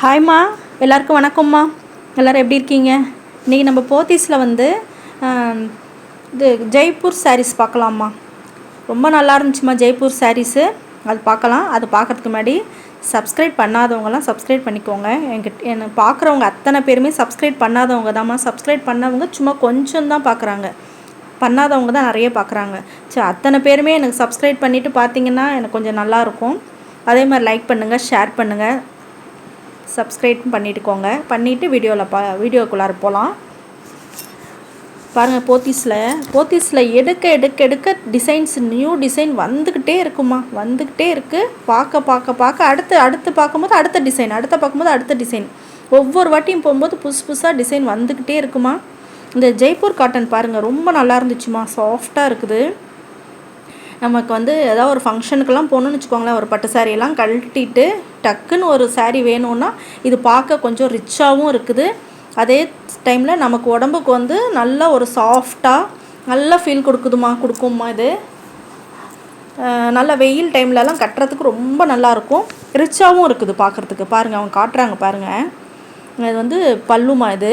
ஹாய்மா எல்லாருக்கும் வணக்கம்மா எல்லோரும் எப்படி இருக்கீங்க? இன்றைக்கி நம்ம போத்தீஸில் வந்து இது ஜெய்ப்பூர் சாரீஸ் பார்க்கலாம்மா ரொம்ப நல்லா இருந்துச்சுமா ஜெய்ப்பூர் சாரீஸு அது பார்க்கலாம். அது பார்க்குறதுக்கு முன்னாடி சப்ஸ்கிரைப் பண்ணாதவங்கலாம் சப்ஸ்கிரைப் பண்ணிக்கோங்க. என்கிட்ட என்னை பார்க்குறவங்க அத்தனை பேருமே சப்ஸ்கிரைப் பண்ணாதவங்க தான்மா சப்ஸ்கிரைப் பண்ணவங்க சும்மா கொஞ்சம் தான் பார்க்குறாங்க. பண்ணாதவங்க தான் நிறைய பார்க்குறாங்க. சரி அத்தனை பேருமே எனக்கு சப்ஸ்கிரைப் பண்ணிவிட்டு பார்த்தீங்கன்னா எனக்கு கொஞ்சம் நல்லாயிருக்கும் அதே மாதிரி லைக் பண்ணுங்கள் ஷேர் பண்ணுங்கள் சப்ஸ்கிரைப் பண்ணிட்டுக்கோங்க. பண்ணிவிட்டு வீடியோவில் பா வீடியோக்குள்ளார போகலாம் பாருங்கள் போத்தீஸில் போத்தீஸில் எடுக்க எடுக்க எடுக்க டிசைன்ஸ் நியூ டிசைன் வந்துக்கிட்டே இருக்குமா? வந்துக்கிட்டே இருக்குது பார்க்க பார்க்க பார்க்க அடுத்து அடுத்து பார்க்கும்போது அடுத்த டிசைன் அடுத்த பார்க்கும்போது அடுத்த டிசைன் ஒவ்வொரு வாட்டியும் போகும்போது புதுசு புதுசாக டிசைன் வந்துக்கிட்டே இருக்குமா? இந்த ஜெய்ப்பூர் காட்டன் பாருங்கள் ரொம்ப நல்லா இருந்துச்சுமா? சாஃப்டாக இருக்குது. நமக்கு வந்து ஏதாவது ஒரு ஃபங்க்ஷனுக்கெல்லாம் போகணுன்னு வச்சுக்கோங்களேன் ஒரு பட்டு சாரியெல்லாம் கழட்டிட்டு டக்குன்னு ஒரு சாரீ வேணும்னா இது பார்க்க கொஞ்சம் ரிச்சாகவும் இருக்குது. அதே டைமில் நமக்கு உடம்புக்கு வந்து நல்ல ஒரு சாஃப்டாக நல்லா ஃபீல் கொடுக்குதுமா கொடுக்குமா இது? நல்ல வெயில் டைம்லலாம் கட்டுறதுக்கு ரொம்ப நல்லாயிருக்கும். ரிச்சாகவும் இருக்குது பார்க்குறதுக்கு. பாருங்கள் அவங்க காட்டுறாங்க பாருங்கள் இது வந்து பல்லுமா இது?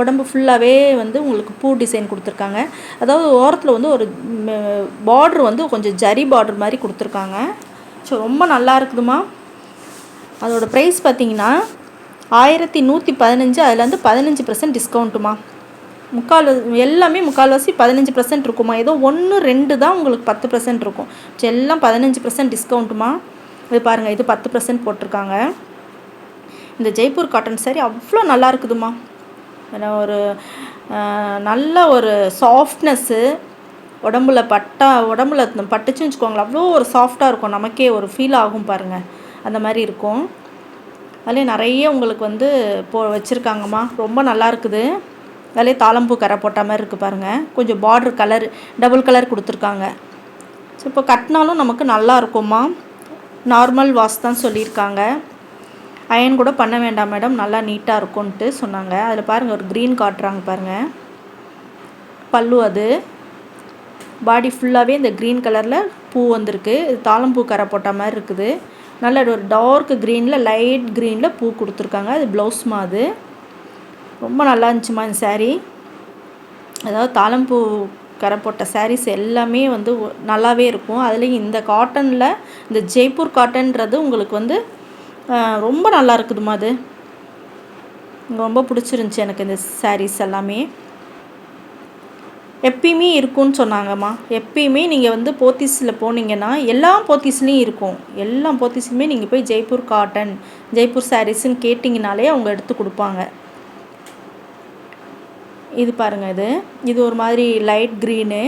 உடம்பு ஃபுல்லாகவே வந்து உங்களுக்கு பூ டிசைன் கொடுத்துருக்காங்க. அதாவது ஓரத்தில் வந்து ஒரு பார்ட்ரு வந்து கொஞ்சம் ஜரி பார்டர் மாதிரி கொடுத்துருக்காங்க. ஸோ ரொம்ப நல்லா இருக்குதுமா அதோடய ப்ரைஸ் பார்த்தீங்கன்னா ஆயிரத்தி நூற்றி பதினஞ்சு அதில் வந்து பதினஞ்சு பர்சன்ட் டிஸ்கவுண்ட்டுமா முக்கால் எல்லாமே முக்கால்வாசி பதினஞ்சு பர்சன்ட் இருக்குமா ஏதோ ஒன்று ரெண்டு தான் உங்களுக்கு பத்து பர்சன்ட் இருக்கும். ஸோ எல்லாம் பதினஞ்சு பர்சன்ட் டிஸ்கவுண்ட்டுமா இது பாருங்கள் இது பத்து பர்சன்ட் போட்டிருக்காங்க. இந்த ஜெய்ப்பூர் காட்டன் சாரி அவ்வளோ நல்லா இருக்குதுமா ஒரு நல்ல ஒரு சாஃப்ட்னஸ்ஸு உடம்புல பட்டா உடம்புல பட்டுச்சுன்னு வச்சுக்கோங்களேன் அவ்வளோ ஒரு சாஃப்டாக இருக்கும். நமக்கே ஒரு ஃபீல் ஆகும் பாருங்கள் அந்த மாதிரி இருக்கும். அதிலே நிறைய உங்களுக்கு வந்து போ வச்சுருக்காங்கம்மா. ரொம்ப நல்லா இருக்குது. அதிலே தாளம்பூ கரை போட்ட மாதிரி இருக்குது பாருங்கள் கொஞ்சம் பார்டர் கலர் டபுள் கலர் கொடுத்துருக்காங்க. ஸோ இப்போ கட்டினாலும் நமக்கு நல்லா இருக்கும்மா. நார்மல் வாஷ் தான் சொல்லியிருக்காங்க. அயன் கூட பண்ண வேண்டாம் மேடம் நல்லா நீட்டாக இருக்கும்ன்ட்டு சொன்னாங்க. அதில் பாருங்கள் ஒரு க்ரீன் காட்டுறாங்க பாருங்கள் பல்லு அது. பாடி ஃபுல்லாகவே இந்த க்ரீன் கலரில் பூ வந்திருக்கு. இது தாளம்பூ கரை போட்ட மாதிரி இருக்குது. நல்ல ஒரு டார்க் க்ரீனில் லைட் க்ரீனில் பூ கொடுத்துருக்காங்க. அது ப்ளவுஸ்மா அது. ரொம்ப நல்லா இருந்துச்சுமா இந்த சாரீ அதாவது தாளம்பூ கரை போட்ட சாரீஸ் எல்லாமே வந்து நல்லாவே இருக்கும். அதுலேயும் இந்த காட்டனில் இந்த ஜெய்ப்பூர் காட்டன்றது உங்களுக்கு வந்து ரொம்ப நல்லா இருக்குதுமா அது. ரொம்ப பிடிச்சிருந்துச்சி எனக்கு இந்த சாரீஸ் எல்லாமே. எப்பயுமே இருக்கும்னு சொன்னாங்கம்மா. எப்பயுமே நீங்கள் வந்து போத்தீஸில் போனீங்கன்னா எல்லா போத்தீஸ்லேயும் இருக்கும். எல்லா போத்தீஸுமே நீங்கள் போய் ஜெய்ப்பூர் காட்டன் ஜெய்ப்பூர் சாரீஸ்ன்னு கேட்டிங்கனாலே அவங்க எடுத்து கொடுப்பாங்க. இது பாருங்கள் இது. இது ஒரு மாதிரி லைட் க்ரீனு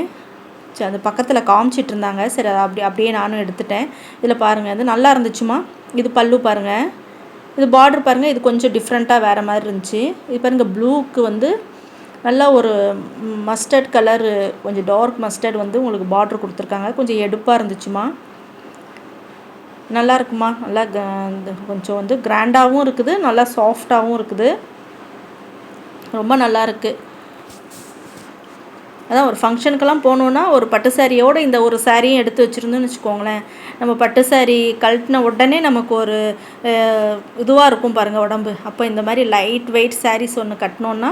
சரி அது பக்கத்தில் காமிச்சிட்டு இருந்தாங்க. சரி அதை அப்படி அப்படியே நானும் எடுத்துட்டேன். இதில் பாருங்கள் இது நல்லா இருந்துச்சுமா இது பல்லு பாருங்கள் இது பார்டர் பாருங்கள் இது கொஞ்சம் டிஃப்ரெண்ட்டாக வேறு மாதிரி இருந்துச்சு. இது பாருங்கள் ப்ளூக்கு வந்து நல்லா ஒரு மஸ்டர்ட் கலரு கொஞ்சம் டார்க் மஸ்டர்ட் வந்து உங்களுக்கு பார்டர் கொடுத்துருக்காங்க. கொஞ்சம் எடுப்பாக இருந்துச்சுமா. நல்லா இருக்குமா? நல்லா க- கொஞ்சம் வந்து கிராண்டாகவும் இருக்குது. நல்லா சாஃப்டாகவும் இருக்குது. ரொம்ப நல்லா இருக்குது அதான் ஒரு ஃபங்க்ஷனுக்கெல்லாம் போகணுன்னா ஒரு பட்டு சாரியோட இந்த ஒரு சாரியும் எடுத்து வச்சுருந்தோன்னு வச்சுக்கோங்களேன். நம்ம பட்டு சாரி கழட்டின உடனே நமக்கு ஒரு இதுவாக இருக்கும் பாருங்கள் உடம்பு. அப்போ இந்த மாதிரி லைட் வெயிட் சாரீஸ் ஒன்று கட்டினோன்னா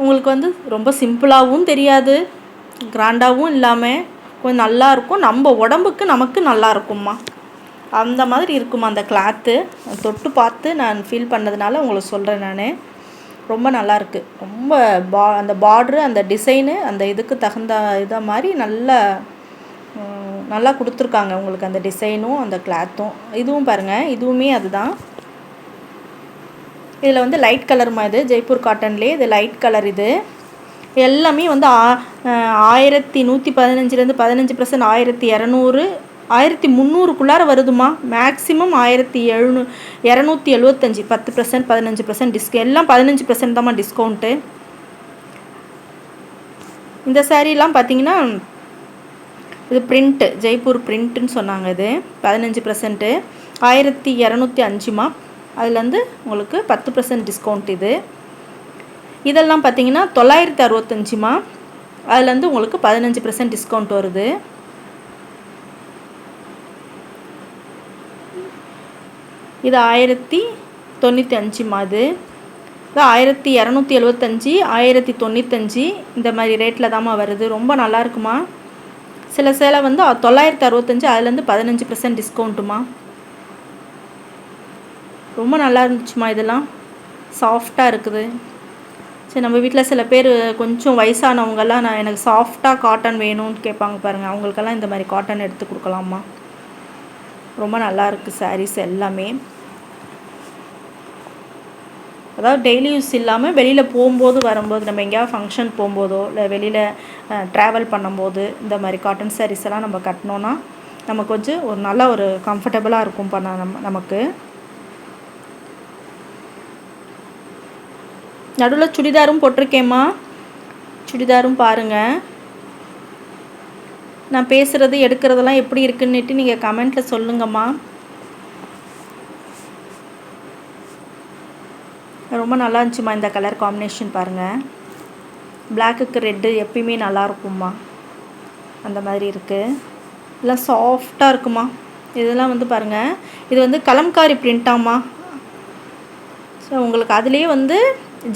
உங்களுக்கு வந்து ரொம்ப சிம்பிளாகவும் தெரியாது கிராண்டாகவும் இல்லாமல் கொஞ்சம் நல்லா இருக்கும். நம்ம உடம்புக்கு நமக்கு நல்லா இருக்கும்மா. அந்த மாதிரி இருக்குமா அந்த கிளாத்து தொட்டு பார்த்து நான் ஃபீல் பண்ணதுனால உங்களுக்கு சொல்கிறேன் நான். ரொம்ப நல்லா ரொம்ப பா அந்த பார்ட்ரு அந்த டிசைனு அந்த இதுக்கு தகுந்த இதை மாதிரி நல்லா நல்லா கொடுத்துருக்காங்க உங்களுக்கு அந்த டிசைனும் அந்த கிளாத்தும். இதுவும் பாருங்கள் இதுவுமே அதுதான். இதில் வந்து லைட் கலர்மா இது ஜெய்ப்பூர் காட்டன்லேயே இது லைட் கலர் இது. எல்லாமே வந்து ஆ- ஆயிரத்தி நூற்றி பதினஞ்சுலேருந்து பதினஞ்சு பர்சன்ட் ஆயிரத்தி இரநூறு ஆயிரத்தி முந்நூறுக்குள்ளார வருதுமா மேக்ஸிமம் ஆயிரத்தி எழுநூ இரநூத்தி எழுபத்தஞ்சி பத்து பர்சன்ட் பதினஞ்சு பர்சன்ட் டிஸ்க் எல்லாம் பதினஞ்சு பர்சன்ட் தான்மா டிஸ்கவுண்ட்டு இந்த சாரீலாம் பார்த்தீங்கன்னா இது பிரிண்ட்டு ஜெய்ப்பூர் பிரிண்ட்டுன்னு சொன்னாங்க இது. பதினஞ்சு பர்சன்ட்டு ஆயிரத்தி இரநூத்தி அஞ்சுமா. அதுலேருந்து உங்களுக்கு பத்து பர்சன்ட் டிஸ்கவுண்ட் இது. இதெல்லாம் பார்த்தீங்கன்னா தொள்ளாயிரத்தி அறுபத்தஞ்சுமா அதுலேருந்து உங்களுக்கு பதினஞ்சு பர்சன்ட் டிஸ்கவுண்ட் வருது. இது ஆயிரத்தி தொண்ணூற்றி அஞ்சுமா இது இது ஆயிரத்தி இரநூத்தி எழுபத்தஞ்சி ஆயிரத்தி தொண்ணூத்தஞ்சு. இந்த மாதிரி ரேட்டில் தாம்மா வருது. ரொம்ப நல்லா இருக்குமா? சில சேலை வந்து தொள்ளாயிரத்தி அறுபத்தஞ்சி அதுலேருந்து பதினஞ்சு பர்சன்ட் டிஸ்கவுண்ட்டுமா ரொம்ப நல்லா இருந்துச்சுமா இதெல்லாம்? சாஃப்டாக இருக்குது. சரி நம்ம வீட்டில் சில பேர் கொஞ்சம் வயசானவங்கெல்லாம் நான் எனக்கு சாஃப்டாக காட்டன் வேணும்னு கேட்பாங்க பாருங்கள் அவங்களுக்கெல்லாம் இந்த மாதிரி காட்டன் எடுத்து கொடுக்கலாமா? ரொம்ப நல்லா இருக்குது சாரீஸ் எல்லாமே. அதாவது டெய்லி யூஸ் இல்லாமல் வெளியில் போகும்போது வரும்போது நம்ம எங்கேயாவது ஃபங்க்ஷன் போகும்போதோ இல்லை வெளியில் ட்ராவல் பண்ணும்போது இந்த மாதிரி காட்டன் சாரீஸ் எல்லாம் நம்ம கட்டினோன்னா நமக்கு கொஞ்சம் ஒரு நல்ல ஒரு கம்ஃபர்டபுளாக இருக்கும் பண்ண நம் நமக்கு. நடுவில் சுடிதாரும் போட்டிருக்கேம்மா. சுடிதாரும் பாருங்கள் நான் பேசுகிறது எடுக்கிறதெல்லாம் எப்படி இருக்குன்னுட்டு நீங்கள் கமெண்ட்டில் சொல்லுங்கம்மா. ரொம்ப நல்லா இருந்துச்சுமா இந்த கலர் காம்பினேஷன் பாருங்கள் பிளாக்குக்கு ரெட்டு எப்பயுமே நல்லா இருக்கும்மா. அந்த மாதிரி இருக்குது எல்லாம் சாஃப்டாக இருக்குமா இதெல்லாம் வந்து பாருங்கள் இது வந்து கலம்காரி பிரிண்ட்டாம்மா ஸோ உங்களுக்கு அதுலேயே வந்து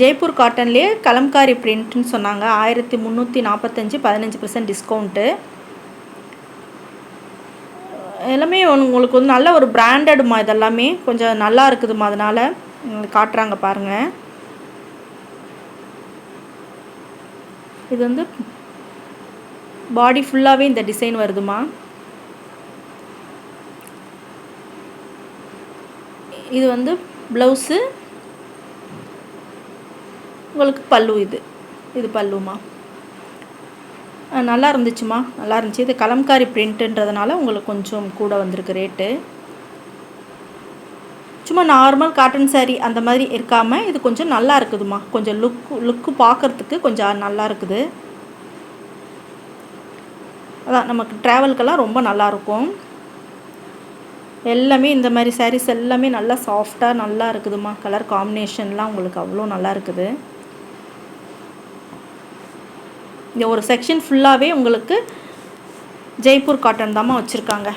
ஜெய்ப்பூர் காட்டன்லேயே கலம்காரி பிரிண்ட்டுன்னு சொன்னாங்க. ஆயிரத்தி முந்நூற்றி நாற்பத்தஞ்சு பதினஞ்சு பர்சன்ட் டிஸ்கவுண்ட்டு எல்லாமே உங்களுக்கு வந்து நல்ல ஒரு பிராண்டடுமா இதெல்லாமே. கொஞ்சம் நல்லா இருக்குதுமா அதனால். காட்டுறாங்க பாருங்கள் இது வந்து பாடி ஃபுல்லாகவே இந்த டிசைன் வருதுமா? இது வந்து ப்ளவுஸு உங்களுக்கு பல்லு இது. இது பல்லுமா? நல்லா இருந்துச்சுமா? நல்லா இருந்துச்சு. இது கலம்காரி பிரிண்ட்டுன்றதுனால உங்களுக்கு கொஞ்சம் கூட வந்திருக்கு ரேட்டு சும்மா நார்மல் காட்டன் சாரீ அந்த மாதிரி இருக்காமல் இது கொஞ்சம் நல்லா இருக்குதுமா கொஞ்சம் லுக்கு லுக்கு பார்க்குறதுக்கு கொஞ்சம் நல்லா இருக்குது. அதான் நமக்கு ட்ராவல்க்கெல்லாம் ரொம்ப நல்லாயிருக்கும் எல்லாமே இந்த மாதிரி சாரீஸ் எல்லாமே நல்லா சாஃப்டாக நல்லா இருக்குதுமா கலர் காம்பினேஷன்லாம் உங்களுக்கு அவ்வளோ நல்லா இருக்குது. இந்த ஒரு செக்ஷன் ஃபுல்லாகவே உங்களுக்கு ஜெய்ப்பூர் காட்டன் தாம்மா வச்சுருக்காங்க.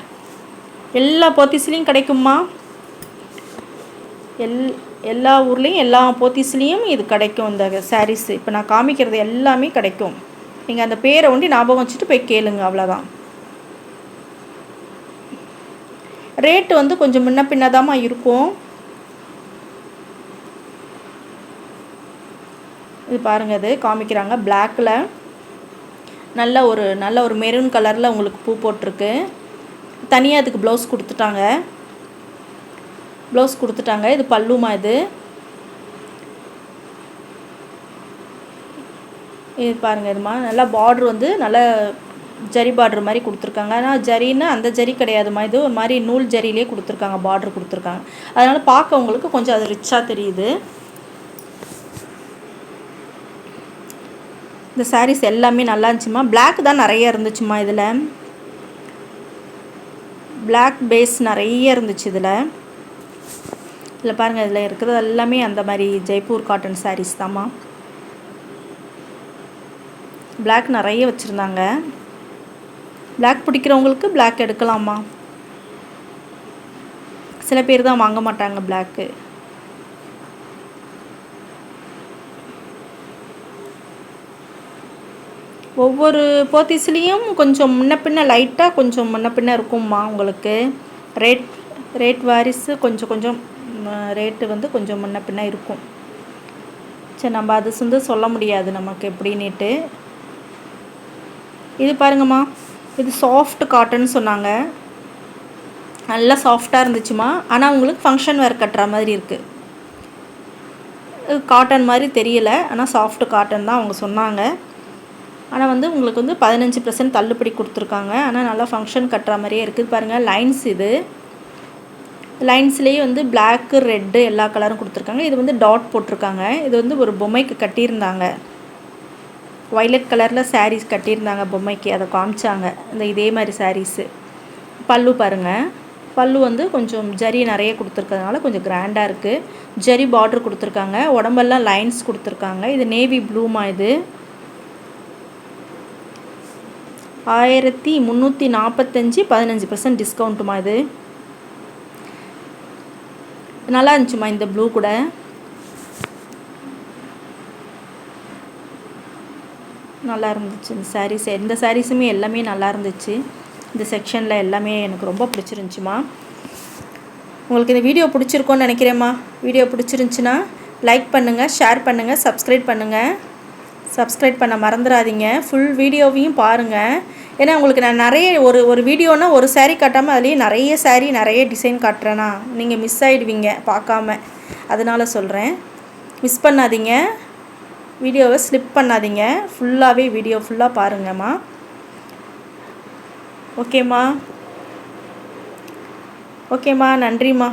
எல்லா போத்தீஸ்லேயும் கிடைக்குமா எல் எல்லா ஊர்லேயும் எல்லா போத்தீஸ்லேயும் இது கிடைக்கும் இந்த சாரீஸ் இப்போ நான் காமிக்கிறது எல்லாமே கிடைக்கும். நீங்கள் அந்த பேரை ஒண்டி ஞாபகம் வச்சுட்டு போய் கேளுங்க அவ்வளோதான் ரேட்டு வந்து கொஞ்சம் முன்ன பின்னதாமா இருக்கும். இது பாருங்கள் இது காமிக்கிறாங்க பிளாக்கில் நல்ல ஒரு நல்ல ஒரு மெரூன் கலரில் உங்களுக்கு பூ போட்டிருக்கு. தனியாக அதுக்கு ப்ளவுஸ் கொடுத்துட்டாங்க. ப்ளவுஸ் கொடுத்துட்டாங்க. இது பல்லுமா இது? இது பாருங்கள் இதுமா நல்லா பார்ட்ரு வந்து நல்லா ஜரி பார்ட்ரு மாதிரி கொடுத்துருக்காங்க. ஆனால் ஜரின்னா அந்த ஜரி கிடையாதுமா? இது ஒரு மாதிரி நூல் ஜரியிலே கொடுத்துருக்காங்க பார்ட்ரு கொடுத்துருக்காங்க. அதனால் பார்க்க உங்களுக்கு கொஞ்சம் அது ரிச்சாக தெரியுது. இந்த சாரீஸ் எல்லாமே நல்லா இருந்துச்சுமா? பிளாக் தான் நிறைய இருந்துச்சுமா இதில்? பிளாக் பேஸ் நிறைய இருந்துச்சு இதில். இதில் பாருங்கள் இதில் இருக்கிறது எல்லாமே அந்த மாதிரி ஜெய்ப்பூர் காட்டன் சாரீஸ் தாம்மா. பிளாக் நிறைய வச்சுருந்தாங்க. பிளாக் பிடிக்கிறவங்களுக்கு பிளாக் எடுக்கலாமா சில பேர் தான் வாங்க மாட்டாங்க பிளாக்கு ஒவ்வொரு போத்தீஸ்லேயும் கொஞ்சம் முன்ன பின்ன லைட்டாக கொஞ்சம் முன்ன பின்ன இருக்கும்மா உங்களுக்கு. ரேட் ரேட் வாரிசு கொஞ்சம் கொஞ்சம் ரேட்டு வந்து கொஞ்சம் முன்ன பின்ன இருக்கும். சரி நம்ம அது வந்து சொல்ல முடியாது நமக்கு எப்படின்ட்டு இது பாருங்கம்மா இது சாஃப்ட் காட்டன் சொன்னாங்க. நல்லா சாஃப்டாக இருந்துச்சுமா ஆனால் உங்களுக்கு ஃபங்க்ஷன் வேறு கட்டுற மாதிரி இருக்குது காட்டன் மாதிரி தெரியல. ஆனால் சாஃப்ட் காட்டன் தான் அவங்க சொன்னாங்க. ஆனால் வந்து உங்களுக்கு வந்து பதினஞ்சு பர்சன்ட் தள்ளுபடி கொடுத்துருக்காங்க. ஆனால் நல்லா ஃபங்க்ஷன் கட்டுற மாதிரியே இருக்குது பாருங்கள் லைன்ஸ் இது. லைன்ஸ்லேயே வந்து பிளாக்கு ரெட்டு எல்லா கலரும் கொடுத்துருக்காங்க. இது வந்து டாட் போட்டிருக்காங்க. இது வந்து ஒரு பொம்மைக்கு கட்டியிருந்தாங்க. ஒய்லட் கலரில் சாரீஸ் கட்டியிருந்தாங்க பொம்மைக்கு. அதை காமிச்சாங்க. இந்த இதே மாதிரி சாரீஸு பல்லு பாருங்கள் பல்லு வந்து கொஞ்சம் ஜரி நிறைய கொடுத்துருக்கறதுனால கொஞ்சம் கிராண்டாக இருக்குது ஜரி பார்டர் கொடுத்துருக்காங்க. உடம்பெல்லாம் லைன்ஸ் கொடுத்துருக்காங்க. இது நேவி ப்ளூமா இது? ஆயிரத்தி முந்நூற்றி நாற்பத்தஞ்சி பதினஞ்சு பர்சன்ட் டிஸ்கவுண்ட்டுமா இது? நல்லா இருந்துச்சுமா இந்த ப்ளூ கூட. நல்லா இருந்துச்சு இந்த சாரீஸ் இந்த சாரீஸுமே எல்லாமே நல்லா இருந்துச்சு. இந்த செக்ஷனில் எல்லாமே எனக்கு ரொம்ப பிடிச்சிருந்துச்சிம்மா. உங்களுக்கு இந்த வீடியோ பிடிச்சிருக்கோன்னு நினைக்கிறேம்மா. வீடியோ பிடிச்சிருந்துச்சின்னா லைக் பண்ணுங்கள் ஷேர் பண்ணுங்கள் சப்ஸ்கிரைப் பண்ணுங்கள் சப்ஸ்கிரைப் பண்ண மறந்துடாதீங்க. ஃபுல் வீடியோவையும் பாருங்கள் ஏன்னா உங்களுக்கு நான் நிறைய ஒரு ஒரு வீடியோனா ஒரு சாரீ காட்டாமல் அதுலேயே நிறைய சாரீ நிறைய டிசைன் காட்டுறேன்னா நீங்கள் மிஸ் ஆகிடுவீங்க பார்க்காம. அதனால் சொல்கிறேன் மிஸ் பண்ணாதீங்க. வீடியோவை ஸ்லிப் பண்ணாதீங்க. ஃபுல்லாகவே வீடியோ ஃபுல்லாக பாருங்கம்மா. ஓகேம்மா ஓகேம்மா நன்றிம்மா.